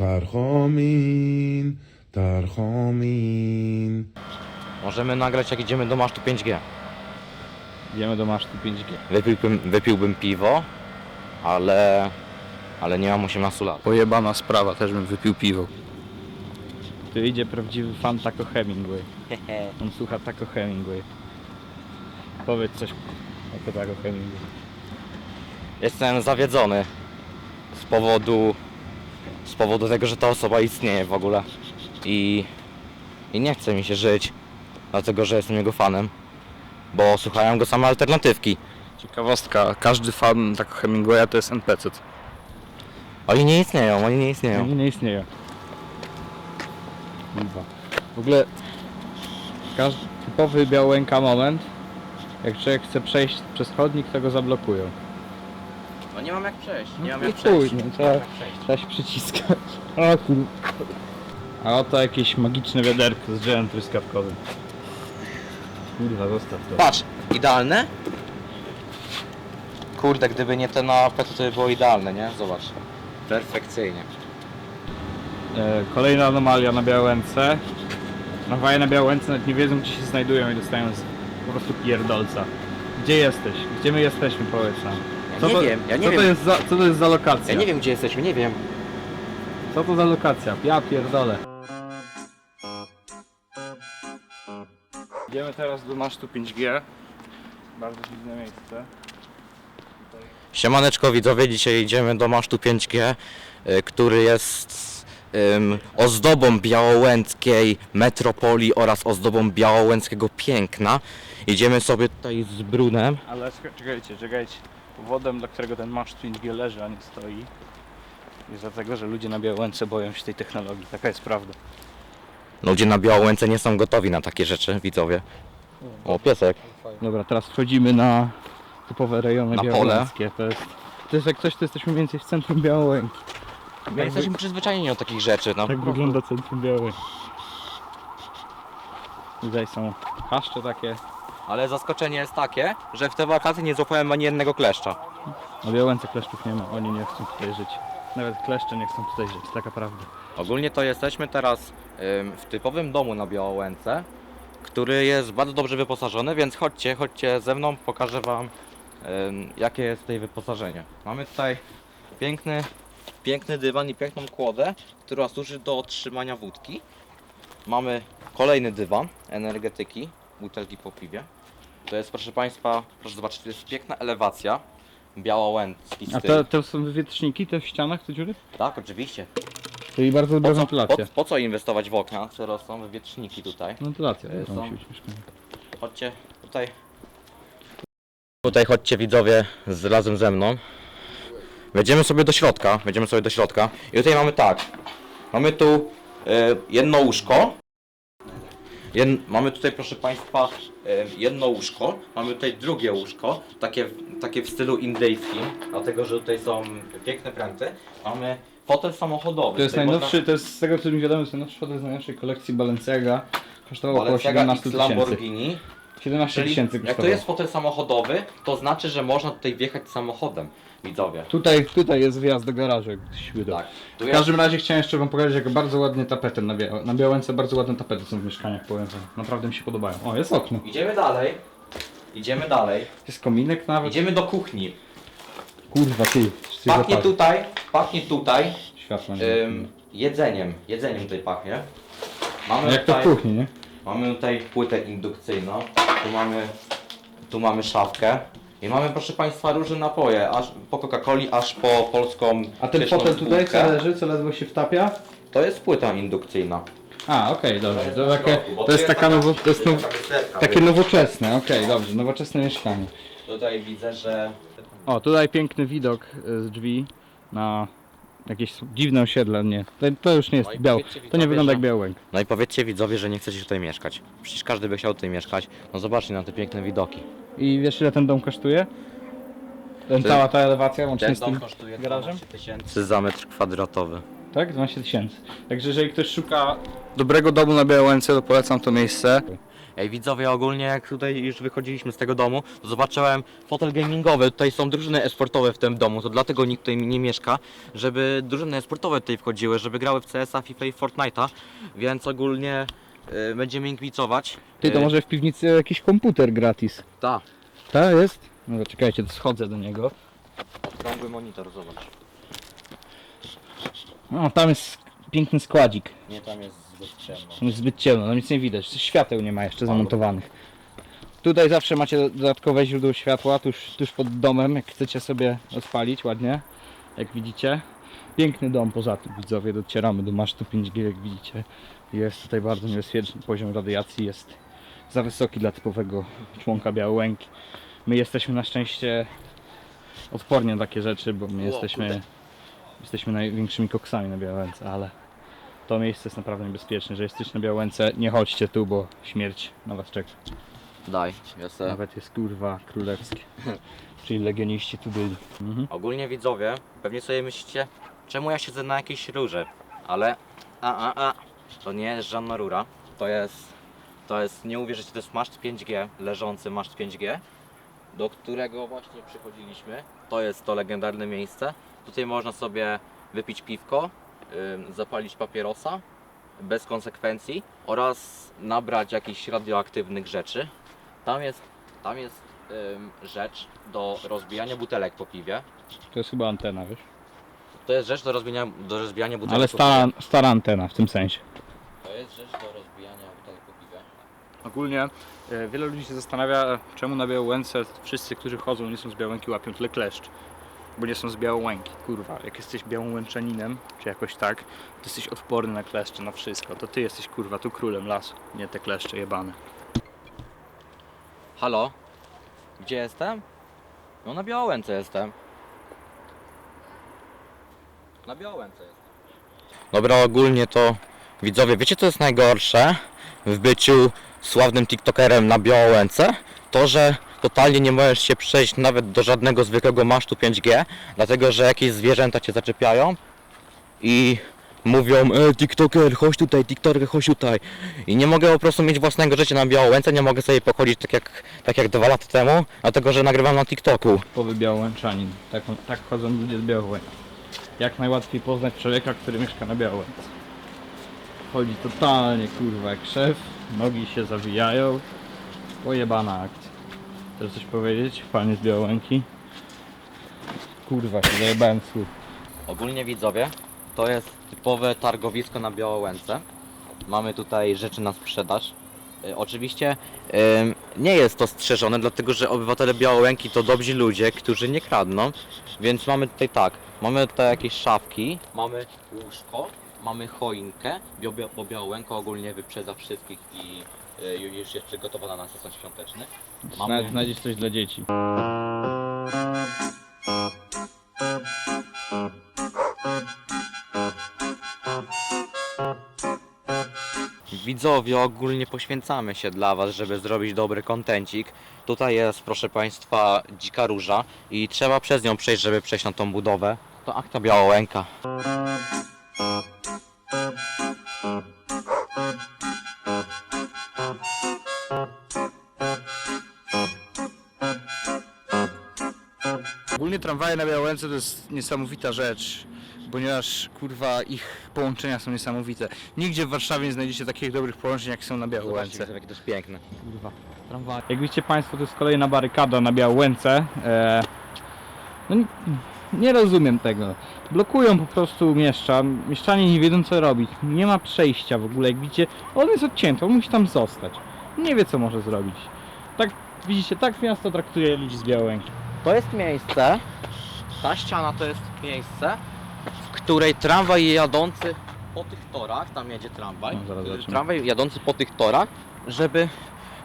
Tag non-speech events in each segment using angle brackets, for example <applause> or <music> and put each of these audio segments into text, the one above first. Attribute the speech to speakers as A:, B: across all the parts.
A: Tarchomin, Tarchomin.
B: Możemy nagrać jak idziemy do masztu 5G.
C: Idziemy do masztu 5G.
B: Wypiłbym, wypiłbym piwo, ale... Ale nie mam 18 lat.
C: Pojebana sprawa, też bym wypił piwo. Tu idzie prawdziwy fan Taco Hemingway. On słucha Taco Hemingway. Powiedz coś jako Taco Hemingway.
B: Jestem zawiedzony z powodu... Z powodu tego, że ta osoba istnieje w ogóle. I... I nie chce mi się żyć, dlatego że jestem jego fanem. Bo słuchają go same alternatywki.
C: Ciekawostka, każdy fan Taco Hemingwaya to jest NPC.
B: Oni nie istnieją, oni nie istnieją.
C: Oni nie istnieją. Kurwa. W ogóle każdy typowy białęka moment. Jak człowiek chce przejść przez chodnik, to go zablokują.
B: No nie mam jak przejść,
C: nie mam jak przejść. No, trzeba, trzeba się przyciskać. <laughs> O kur... A oto jakieś magiczne wiaderko z drzewem truskawkowym. Kurwa, zostaw to.
B: Patrz, idealne? Kurde, gdyby nie ten AP, to to by było idealne, nie? Zobacz. Perfekcyjnie.
C: E, kolejna anomalia na Białęce. Tramwaje na Białęce nawet nie wiedzą gdzie się znajdują i dostają z, po prostu pierdolca. Gdzie jesteś? Gdzie my jesteśmy powiedz nam?
B: Ja nie
C: to,
B: wiem, ja nie
C: co
B: wiem.
C: To jest za, co to jest za lokacja?
B: Ja nie wiem, gdzie jesteśmy, nie wiem.
C: Co to za lokacja? Ja pierdolę. Idziemy teraz do masztu 5G. Bardzo dziwne miejsce.
B: Siemaneczko widzowie, dzisiaj idziemy do masztu 5G, y, który jest ym, ozdobą białołęckiej metropolii oraz ozdobą białołęckiego piękna. Idziemy sobie tutaj z Brunem.
C: Ale czeka- czekajcie, czekajcie. Powodem, dla którego ten maszt 5G leży, a nie stoi, jest dlatego, że ludzie na Białęce boją się tej technologii. Taka jest prawda.
B: Ludzie na Białołęce nie są gotowi na takie rzeczy, widzowie. O, piesek.
C: Dobra, teraz wchodzimy na typowe rejony
B: Na pole.
C: To jest, to jest jak coś, to jesteśmy mniej więcej w centrum Białęki.
B: My jesteśmy przyzwyczajeni do takich rzeczy, no.
C: Tak wygląda centrum Białęki. Tutaj są chaszcze takie.
B: Ale zaskoczenie jest takie, że w te wakacje nie złapałem ani jednego kleszcza.
C: Na Białęce kleszczów nie ma, oni nie chcą tutaj żyć. Nawet kleszcze nie chcą tutaj żyć, taka prawda.
B: Ogólnie to jesteśmy teraz ym, w typowym domu na Białołęce, który jest bardzo dobrze wyposażony, więc chodźcie, chodźcie ze mną, pokażę wam ym, jakie jest tutaj wyposażenie. Mamy tutaj piękny, piękny dywan i piękną kłodę, która służy do trzymania wódki. Mamy kolejny dywan, energetyki, butelki po piwie. To jest proszę Państwa, proszę zobaczyć, to jest piękna elewacja, białołęcki styl.
C: A to, to są wywietrzniki, te w ścianach, te dziury?
B: Tak, oczywiście.
C: Czyli bardzo dobra
B: Po co,
C: wentylacja.
B: po, po co inwestować w okna, skoro są wywietrzniki tutaj?
C: Wentylacja,
B: To
C: to
B: są-
C: musi być mieszkanie.
B: Chodźcie tutaj. Tutaj chodźcie widzowie z, razem ze mną. Wejdziemy sobie do środka, wejdziemy sobie do środka i tutaj mamy tak. Mamy tu e, jedno łóżko. Jed, mamy tutaj proszę Państwa jedno łóżko, mamy tutaj drugie łóżko, takie, takie w stylu indyjskim, dlatego że tutaj są piękne pręty. Mamy fotel samochodowy.
C: To jest
B: Tutaj
C: najnowszy, to jest z tego co mi wiadomo, to jest najnowszy fotel z najnowszej kolekcji Balenciaga. Kosztował około
B: Balenciaga
C: 17
B: X
C: tysięcy.
B: Lamborghini.
C: 17
B: Czyli
C: tysięcy
B: jak to
C: kosztował.
B: jest fotel samochodowy, to znaczy, że można tutaj wjechać samochodem, widzowie.
C: Tutaj, tutaj jest wjazd do garażu, jakbyś.
B: Tak. Tu
C: W
B: jest,
C: każdym razie chciałem jeszcze wam pokazać, jak bardzo ładnie tapety na, Bia na Białęce, bardzo ładne tapety są w mieszkaniach, powiem wam. Naprawdę mi się podobają. O, jest okno.
B: Idziemy dalej. Idziemy dalej.
C: Jest kominek nawet.
B: Idziemy do kuchni.
C: Kurwa, ty. coś
B: Pachnie
C: zapali.
B: tutaj, pachnie tutaj
C: Światła nie
B: ym, jedzeniem. Jedzeniem tutaj pachnie. Mamy
C: jak to w
B: tutaj,
C: kuchni, nie?
B: mamy tutaj płytę indukcyjną. Tu mamy, tu mamy szafkę. I mamy proszę Państwa różne napoje, aż po Coca-Coli, aż po polską
C: A ten
B: pyszną
C: fotel tutaj, co leży, co ledwo się wtapia?
B: To jest płyta indukcyjna.
C: A, okej, dobrze. To, takie, to jest taka nowo, to jest now,
B: taka występka,
C: takie nowoczesne, okej, dobrze, nowoczesne mieszkanie.
B: Tutaj widzę, że
C: O, tutaj piękny widok y, z drzwi na jakieś dziwne osiedle, nie. To, to już nie jest
B: No i
C: biał.
B: powiedzcie
C: To
B: widzowie,
C: nie wygląda
B: że-
C: jak Białęk.
B: No i powiedzcie widzowie, że nie chcecie tutaj mieszkać. Przecież każdy by chciał tutaj mieszkać. No zobaczcie na te piękne widoki.
C: I wiesz ile ten dom kosztuje? Ten, cała ta elewacja łącznie
B: Ten
C: z tym
B: dom kosztuje
C: garażem?
B: 12 tysięcy za metr kwadratowy.
C: Tak? 12 tysięcy. Także jeżeli ktoś szuka dobrego domu na Białęce, to polecam to miejsce.
B: Ej, widzowie, ogólnie jak tutaj już wychodziliśmy z tego domu, to zobaczyłem fotel gamingowy. Tutaj są drużyny esportowe w tym domu, to dlatego nikt tutaj nie mieszka, żeby drużyny esportowe tutaj wchodziły, żeby grały w CS-a, FIFA i Fortnite'a, więc ogólnie y, będziemy inkibicować.
C: Ty, to
B: Y,
C: może w piwnicy jakiś komputer gratis.
B: Ta,
C: Tak, jest? No czekajcie, to schodzę do niego.
B: okrągły monitor, zobacz.
C: No, tam jest piękny składzik.
B: Nie, tam jest zbyt ciemno.
C: Tam jest zbyt ciemno, no nic nie widać. Świateł nie ma jeszcze zamontowanych. Tutaj zawsze macie dodatkowe źródło światła, tuż, tuż pod domem, jak chcecie sobie rozpalić ładnie, jak widzicie. Piękny dom poza tym, widzowie, docieramy do masztu 5G, jak widzicie. Jest tutaj bardzo niebezpieczny poziom radiacji, jest za wysoki dla typowego członka Białołęki. My jesteśmy na szczęście odporni na takie rzeczy, bo my jesteśmy, jesteśmy największymi koksami na Białęce, ale to miejsce jest naprawdę niebezpieczne, że jesteście na Białęce, nie chodźcie tu, bo śmierć na was czeka.
B: Daj, jestem.
C: Nawet jest kurwa królewskie. <laughs> Czyli legioniści tu byli. Mhm.
B: Ogólnie widzowie, pewnie sobie myślicie, czemu ja siedzę na jakiejś rurze, ale a a a, to nie jest żadna rura, to jest, to jest, nie uwierzycie, to jest maszt 5G, leżący maszt 5G, do którego właśnie przychodziliśmy, to jest to legendarne miejsce, tutaj można sobie wypić piwko, ym, zapalić papierosa, bez konsekwencji oraz nabrać jakichś radioaktywnych rzeczy. Tam jest, tam jest ym, rzecz do rozbijania butelek po piwie.
C: To jest chyba antena, wiesz?
B: To jest rzecz do rozbijania, do rozbijania butelek
C: Ale
B: po
C: stara,
B: piwie.
C: stara antena w tym sensie.
B: To jest rzecz do rozbijania butelek po piwie.
C: Ogólnie e, wiele ludzi się zastanawia, czemu na Białęce wszyscy, którzy chodzą, nie są z Białęki, łapią tyle kleszcz. Bo nie są z Białołęki. Kurwa, jak jesteś Białołęczaninem, czy jakoś tak, to jesteś odporny na kleszcze, na wszystko. To ty jesteś kurwa tu królem lasu, nie te kleszcze jebane.
B: Halo? Gdzie jestem? No na Białęce jestem. Na Białęce jestem. Dobra, ogólnie to widzowie, wiecie co jest najgorsze w byciu sławnym TikTokerem na Białęce? To, że totalnie nie możesz się przejść nawet do żadnego zwykłego masztu 5G, dlatego że jakieś zwierzęta cię zaczepiają i mówią e, TikToker, chodź tutaj, TikToker, chodź tutaj. I nie mogę po prostu mieć własnego życia na Białęce, nie mogę sobie pochodzić tak jak, tak jak dwa lata temu, dlatego że nagrywam na TikToku.
C: Typowy Białołęczanin. Tak, tak chodzą ludzie z Białołęki. Jak najłatwiej poznać człowieka, który mieszka na Białołęce. Chodzi totalnie kurwa szef, nogi się zawijają. Pojebana akcja. Chcesz coś powiedzieć? Panie z Białołęki? Kurwa się zajebałem słów.
B: Ogólnie widzowie, to jest typowe targowisko na Białęce. Mamy tutaj rzeczy na sprzedaż. E, Oczywiście em, nie jest to strzeżone, dlatego że obywatele Białęki to dobrzy ludzie, którzy nie kradną. Więc mamy tutaj tak, mamy tutaj jakieś szafki, mamy łóżko, mamy choinkę, bo, bo Białęka ogólnie wyprzedza wszystkich i e, już jest przygotowana na sezon świąteczny.
C: Nawet znajdziesz coś dla dzieci.
B: Widzowie, ogólnie poświęcamy się dla Was, żeby zrobić dobry kontencik. Tutaj jest, proszę Państwa, dzika róża i trzeba przez nią przejść, żeby przejść na tą budowę. To akta Białołęka.
C: Tramwaje na Białęce to jest niesamowita rzecz, ponieważ kurwa ich połączenia są niesamowite. Nigdzie w Warszawie nie znajdziecie takich dobrych połączeń jak są na
B: Zobaczcie,
C: Białęce.
B: widzowie, jakie to jest piękne.
C: Kurwa, tramwaj. Jak widzicie Państwo, to jest kolejna barykada na Białęce. E, no, nie, nie rozumiem tego. Blokują po prostu mieszcza. Mieszczanie nie wiedzą co robić. Nie ma przejścia w ogóle. Jak widzicie, on jest odcięty, on musi tam zostać. Nie wie co może zrobić. Tak, widzicie, tak miasto traktuje ludzi z Białęki.
B: To jest miejsce, ta ściana to jest miejsce, w której tramwaj jadący po tych torach, tam jedzie tramwaj,
C: No, zaraz zobaczymy.
B: tramwaj jadący po tych torach, żeby,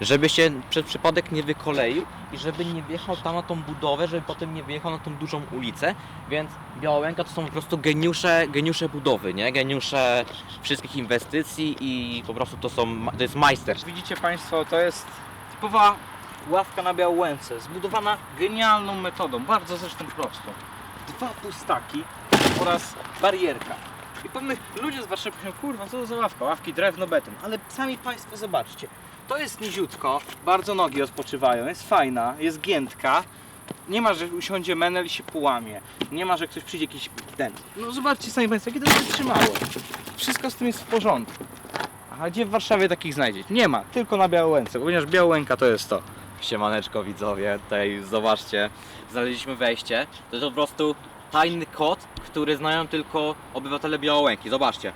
B: żeby się przez przypadek nie wykoleił i żeby nie wjechał tam na tą budowę, żeby potem nie wyjechał na tą dużą ulicę, więc Białęka to są po prostu geniusze, geniusze budowy, nie? Geniusze wszystkich inwestycji i po prostu to są, to jest majster.
C: Widzicie Państwo, to jest typowa ławka na Białęce, zbudowana genialną metodą, bardzo zresztą prostą. Dwa pustaki oraz barierka. I pewnych ludzie z Warszawy mówią, kurwa, co to za ławka? Ławki drewno, beton. Ale sami Państwo zobaczcie, To jest niziutko, bardzo nogi odpoczywają, jest fajna, jest giętka. Nie ma, że usiądzie menel i się połamie. Nie ma, że ktoś przyjdzie jakiś ten. No zobaczcie sami Państwo, jakie to się trzymało. Wszystko z tym jest w porządku. A gdzie w Warszawie takich znajdziecie? Nie ma, tylko na Białołęce, ponieważ Białołęka to jest to.
B: Siemaneczko widzowie, tutaj zobaczcie, znaleźliśmy wejście. To jest po prostu tajny kod, który znają tylko obywatele Białołęki. Zobaczcie.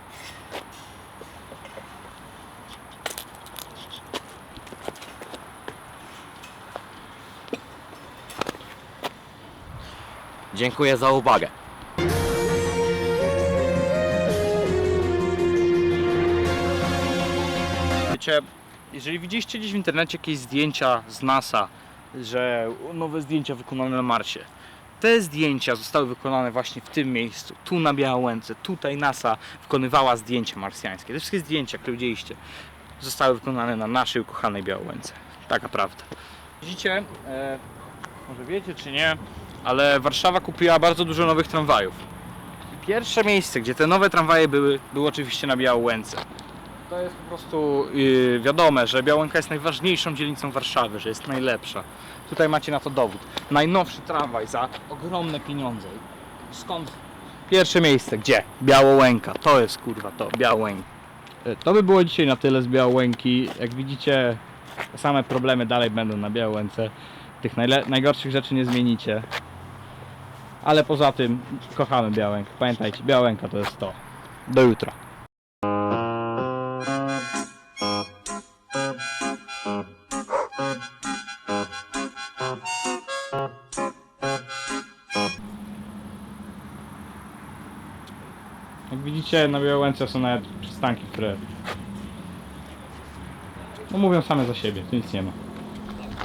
B: Dziękuję za uwagę.
C: Wiecie, jeżeli widzieliście gdzieś w internecie jakieś zdjęcia z NASA, że nowe zdjęcia wykonane na Marsie, te zdjęcia zostały wykonane właśnie w tym miejscu, tu na Białęce, tutaj NASA wykonywała zdjęcia marsjańskie. Te wszystkie zdjęcia, które widzieliście, zostały wykonane na naszej ukochanej Białęce. Taka prawda. Widzicie, e, może wiecie czy nie, ale Warszawa kupiła bardzo dużo nowych tramwajów. Pierwsze miejsce, gdzie te nowe tramwaje były, było oczywiście na Białęce. To jest po prostu yy, wiadome, że Białęka jest najważniejszą dzielnicą Warszawy, że jest najlepsza. Tutaj macie na to dowód. Najnowszy tramwaj za ogromne pieniądze. Skąd? Pierwsze miejsce, gdzie? Białołęka. To jest kurwa to, Białęka. E, To by było dzisiaj na tyle z Białołęki. Jak widzicie, same problemy dalej będą na Białołęce. Tych najgorszych rzeczy nie zmienicie. Ale poza tym kochamy Białękę. Pamiętajcie, Białęka to jest to. Do jutra. Widzicie, na Białęce są nawet przystanki, które no mówią same za siebie, tu nic nie ma.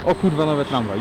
C: O kurwa, nowe tramwaj.